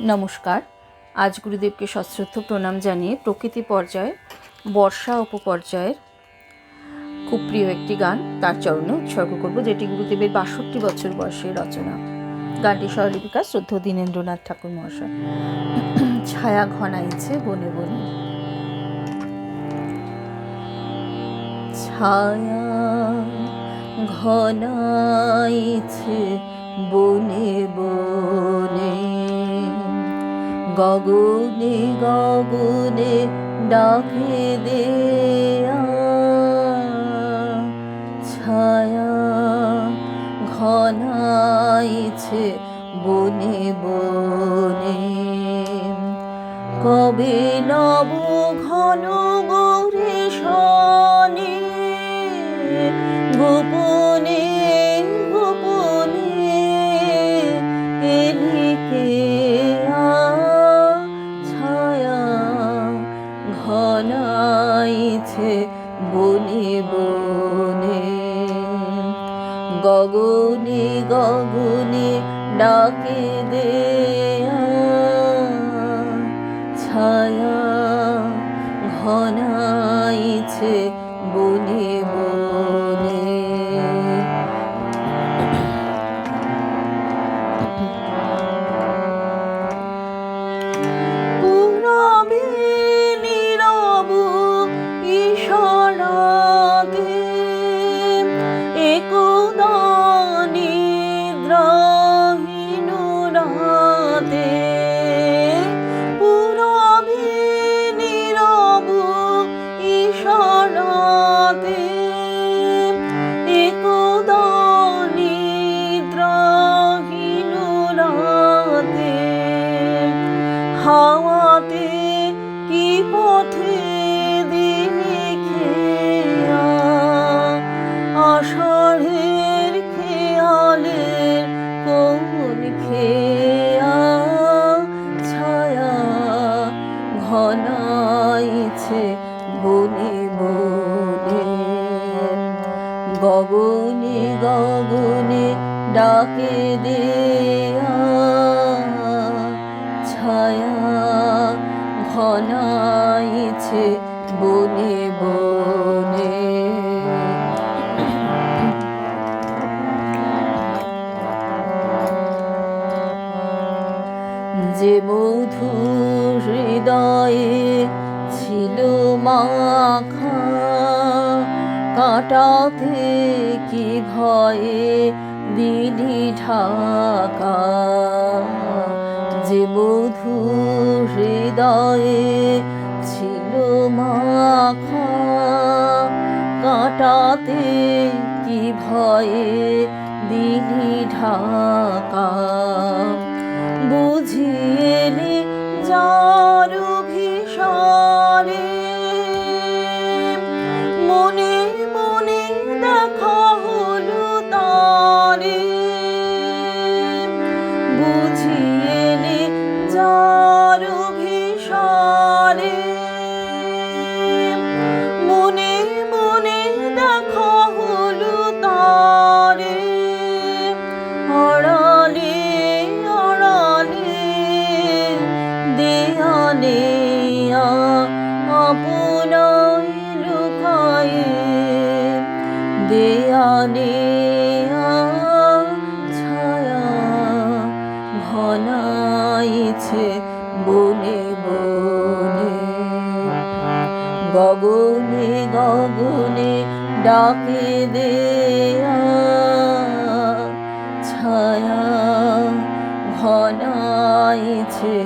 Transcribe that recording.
নমস্কার। আজ গুরুদেবকে সশ্রদ্ধ প্রণাম জানিয়ে প্রকৃতি পর্যায়ে, বর্ষা উপপর্যায়ের খুব প্রিয় একটি গান তার চরণে উৎসর্গ করব, যেটি গুরুদেবের বাষট্টি বছর বয়সের রচনা। গানটি স্বরলিপিকা শ্রদ্ধ দীনেন্দ্রনাথ ঠাকুর মহাশয়। ছায়া ঘনাইছে বনে বনে। ছায়া ঘনাইছে বনে বনে। গগনে গগনে ডাকে দেয়া। ছায়া ঘনাইছে বনে বনে। কবে নব ঘন গৌরে শনি গোপনে ঘনাইছে বনে বনে। গগনে গগনে ডাকে দে ছায়া ঘনাইছে বনে বনে। ঘনাইছে বনে বনে। গগনে গগনে ডাকে দেয়া ছায়া ঘনাইছে বনে বনে। যে মধু হৃদয়ে ছিল মাখা। কাটাতে কি ভয়ে দিলি ঢাকা। যে মধু হৃদয়ে ছিল মাখা। কাটাতে কি ভয়ে দিলি ঢাকা। দেয়ালে ছায়া ঘনাইছে বনে বনে। গগনে গগনে ডাকে দেয়া ছায়া ঘনাইছে